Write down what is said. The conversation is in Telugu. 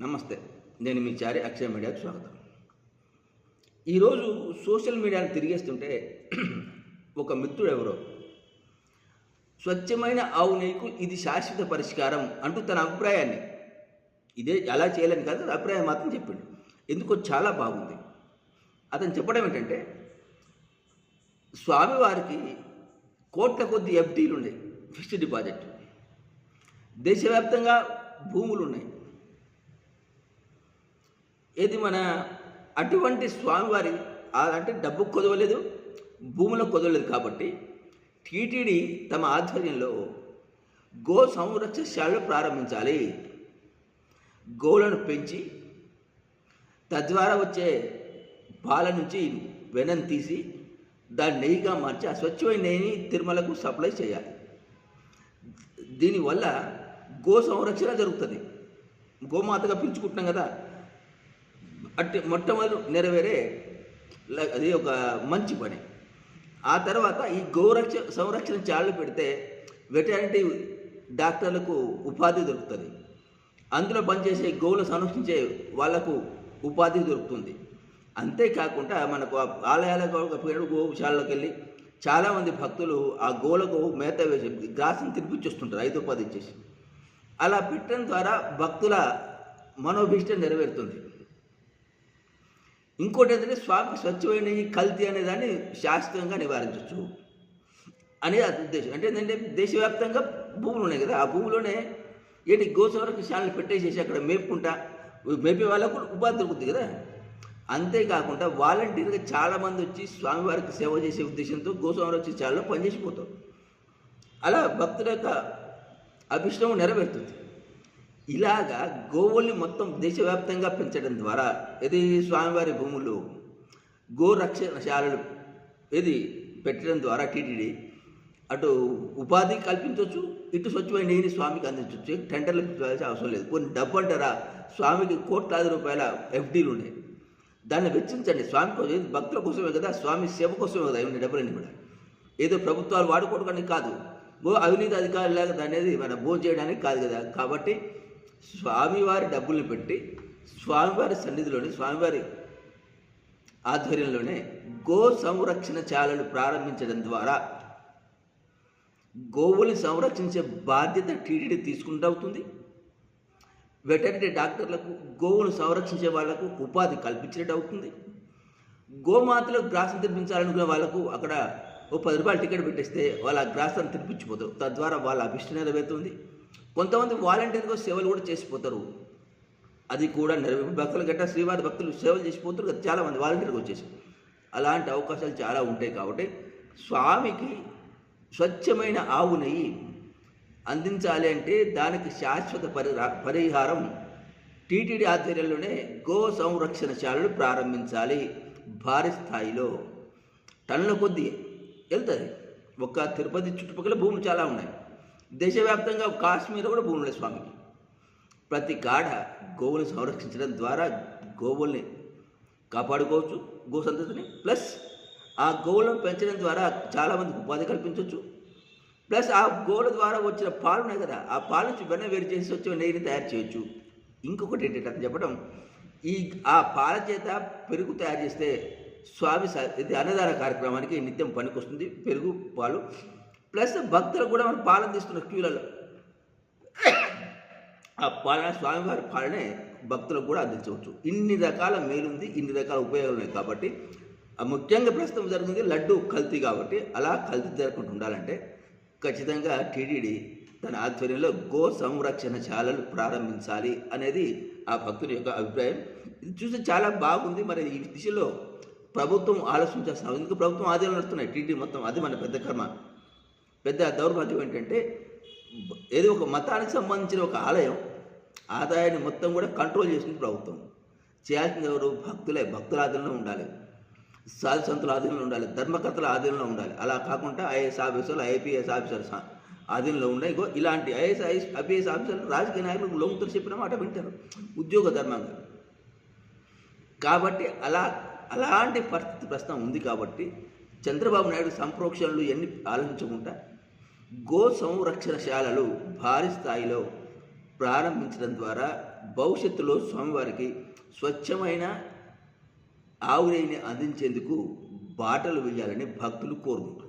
నమస్తే. నేను మీ చారి అక్షయ మీడియాకు స్వాగతం. ఈరోజు సోషల్ మీడియాను తిరిగేస్తుంటే ఒక మిత్రుడు ఎవరో. స్వచ్ఛమైన ఆవు నెయ్యికు ఇది శాశ్వత పరిష్కారం అంటూ తన అభిప్రాయాన్ని. ఇదే అలా చేయలేని కాదు అభిప్రాయం మాత్రం చెప్పిండు. ఎందుకో చాలా బాగుంది. అతను చెప్పడం ఏంటంటే స్వామివారికి కోట్ల కొద్ది ఎఫ్డీలు ఉన్నాయి ఫిక్స్డ్ డిపాజిట్. దేశవ్యాప్తంగా భూములు ఉన్నాయి ఇది మన అటువంటి స్వామివారి అంటే డబ్బు కొదవలేదు భూములో కొదవలేదు కాబట్టి టీటీడీ తమ ఆధ్వర్యంలో గో సంరక్షణశాలలు ప్రారంభించాలి. గోలను పెంచి తద్వారా వచ్చే పాల నుంచి వెనం తీసి దాన్ని నెయ్యిగా మార్చి ఆ స్వచ్ఛమైన నెయ్యిని తిరుమలకు సప్లై చేయాలి. దీనివల్ల గో సంరక్షణ జరుగుతుంది. గోమాతగా పిలుచుకుంటున్నాం కదా. అట్టి మొట్టమొదటి నెరవేరే అది ఒక మంచి పని. ఆ తర్వాత ఈ గోరక్ష సంరక్షణ చాలు పెడితే వెటర్నరీ డాక్టర్లకు ఉపాధి దొరుకుతుంది. అందులో పనిచేసే గోవులు సంరక్షించే వాళ్ళకు ఉపాధి దొరుకుతుంది. అంతేకాకుండా మనకు ఆలయాలకు పేరు గోశాలకు వెళ్ళి చాలామంది భక్తులు ఆ గోలకు మేత వేసి గ్రాసం తినిపించొస్తుంటారు ఐదు ఉపాధి ఇచ్చేసి. అలా పెట్టడం ద్వారా భక్తుల మనోభీష్టం నెరవేరుతుంది. ఇంకోటి ఏంటంటే స్వామికి స్వచ్ఛమైన ఈ కల్తీ అనే దాన్ని శాశ్వతంగా నివారించవచ్చు అనేది అది ఉద్దేశం. అంటే ఏంటంటే దేశవ్యాప్తంగా భూములు ఉన్నాయి కదా ఆ భూమిలోనే ఏంటి గోసవరకు శాలను పెట్టేసేసి అక్కడ మేపుకుంటా మేపే వాళ్ళకు ఉపాధి దొరుకుతుంది కదా. అంతేకాకుండా వాలంటీర్గా చాలామంది వచ్చి స్వామివారికి సేవ చేసే ఉద్దేశంతో గోసావారం వచ్చి చాలా పనిచేసిపోతారు అలా భక్తుల యొక్క అభిష్టం నెరవేరుతుంది. ఇలాగా గోవుల్ని మొత్తం దేశవ్యాప్తంగా పెంచడం ద్వారా ఇది స్వామివారి భూములు గోరక్షణశాలలు ఇది పెట్టడం ద్వారా టీటీడీ అటు ఉపాధి కల్పించవచ్చు ఇటు స్వచ్ఛమైన నీటిని స్వామికి అందించవచ్చు టెండర్లు పిలవాల్సిన అవసరం లేదు. కొన్ని డబ్బు అంటారా? స్వామికి కోట్లాది రూపాయల ఎఫ్డీలు ఉన్నాయి. దాన్ని వెచ్చించండి. స్వామి కోసం భక్తుల కోసమే కదా? స్వామి సేవ కోసమే కదా? ఇవన్నీ డబ్బులన్నీ కూడా. ఏదో ప్రభుత్వాలు వాడుకోవడానికి కాదు. అవినీతి అవినీతి అధికారులాగా అనేది మన భోజనం చేయడానికి కాదు కదా. కాబట్టి స్వామివారి డబ్బుల్ని పెట్టి స్వామివారి సన్నిధిలోని స్వామివారి ఆధ్వర్యంలోనే గో సంరక్షణ చాలను ప్రారంభించడం ద్వారా గోవుల్ని సంరక్షించే బాధ్యత టీటీడీ తీసుకుంటూ అవుతుంది. వెటర్నరీ డాక్టర్లకు గోవును సంరక్షించే వాళ్ళకు ఉపాధి కల్పించినట్టు అవుతుంది. గోమాతలో గ్రాసం తినిపించాలనుకునే వాళ్ళకు అక్కడ ఓ పది రూపాయలు టికెట్ పెట్టేస్తే వాళ్ళ గ్రాసాన్ని తినిపించిపోతారు. తద్వారా వాళ్ళ అభిష్టం నెరవేరుతుంది. కొంతమంది వాలంటీర్గా సేవలు కూడా చేసిపోతారు. అది కూడా నెరవేరు భక్తులు గట్టా శ్రీవారి భక్తులు సేవలు చేసిపోతారు. కదా చాలామంది వాలంటీర్గా వచ్చేసి అలాంటి అవకాశాలు చాలా ఉంటాయి కాబట్టి స్వామికి స్వచ్ఛమైన ఆవు నెయ్యి అందించాలి అంటే దానికి శాశ్వత పరిరా పరిహారం టీటీడీ ఆధ్వర్యంలోనే గో సంరక్షణశాలలు ప్రారంభించాలి భారీ స్థాయిలో. టన్నుల కొద్దీ వెళ్తుంది. ఒక్క తిరుపతి చుట్టుపక్కల భూములు చాలా ఉన్నాయి. దేశవ్యాప్తంగా కాశ్మీర్ కూడా భూములు స్వామికి. ప్రతి కాడ గోవుల్ని సంరక్షించడం ద్వారా గోవుల్ని కాపాడుకోవచ్చు గో సంతతిని. ప్లస్ ఆ గోవులను పెంచడం ద్వారా చాలామందికి ఉపాధి కల్పించవచ్చు ప్లస్ ఆ గోల ద్వారా వచ్చిన పాలు ఉన్నాయి కదా ఆ పాలు నుంచి వెన్న వేరు చేసి వచ్చే నెయ్యిని తయారు చేయొచ్చు. ఇంకొకటి ఏంటంటే అని చెప్పడం ఈ ఆ పాల చేత పెరుగు తయారు చేస్తే స్వామి ఇది అన్నదాన కార్యక్రమానికి నిత్యం పనికొస్తుంది పెరుగు పాలు. ప్లస్ భక్తులు కూడా మనం పాలన తీస్తున్న క్యూలలో. ఆ పాలన స్వామివారి పాలనే భక్తులకు కూడా అందించవచ్చు. ఇన్ని రకాల మేలుంది ఇన్ని రకాల ఉపయోగాలు ఉన్నాయి కాబట్టి ఆ ముఖ్యంగా ప్రస్తుతం జరిగింది లడ్డు కల్తీ కాబట్టి అలా కల్తీ జరగకుండా ఉండాలంటే ఖచ్చితంగా టీటీడీ తన ఆధ్వర్యంలో గో సంరక్షణ శాలలు ప్రారంభించాలి అనేది ఆ భక్తుని యొక్క అభిప్రాయం. ఇది చూస్తే చాలా బాగుంది. మరి ఈ దిశలో ప్రభుత్వం ఆలోచించాల్సిన ఎందుకు? ప్రభుత్వం ఆధ్వర్యంలో నడుస్తున్నాయి. టీటీడీ మొత్తం అది మన పెద్ద కర్మ. పెద్ద దౌర్భాగ్యం ఏంటంటే ఏదో ఒక మతానికి సంబంధించిన ఒక ఆలయం ఆదాయాన్ని మొత్తం కూడా కంట్రోల్ చేసింది ప్రభుత్వం. చేయాల్సింది ఎవరు? భక్తులే భక్తుల ఆధీనంలో ఉండాలి. సాధు సంతుల ఆధీనంలో ఉండాలి. ధర్మకర్తల ఆధీనంలో ఉండాలి. అలా కాకుండా ఐఏఎస్ ఆఫీసర్లు ఐపీఎస్ ఆఫీసర్స్ ఆధీనంలో ఉన్నాయి ఇగో ఇలాంటి ఐఏఎస్ ఐఎస్ ఐపీఎస్ ఆఫీసర్లు రాజకీయ నాయకులు లొంగుతులు చెప్పిన మాట వింటారు. ఉద్యోగ ధర్మంగా. కాబట్టి అలా అలాంటి పరిస్థితి ప్రస్తుతం ఉంది కాబట్టి చంద్రబాబు నాయుడు సంప్రోక్షణలు ఎన్ని ఆలోచించకుండా గో సంరక్షణశాలలు భారీ స్థాయిలో ప్రారంభించడం ద్వారా భవిష్యత్తులో స్వామివారికి స్వచ్ఛమైన ఆవురేని అందించేందుకు బాటలు వేయాలని భక్తులు కోరుకుంటారు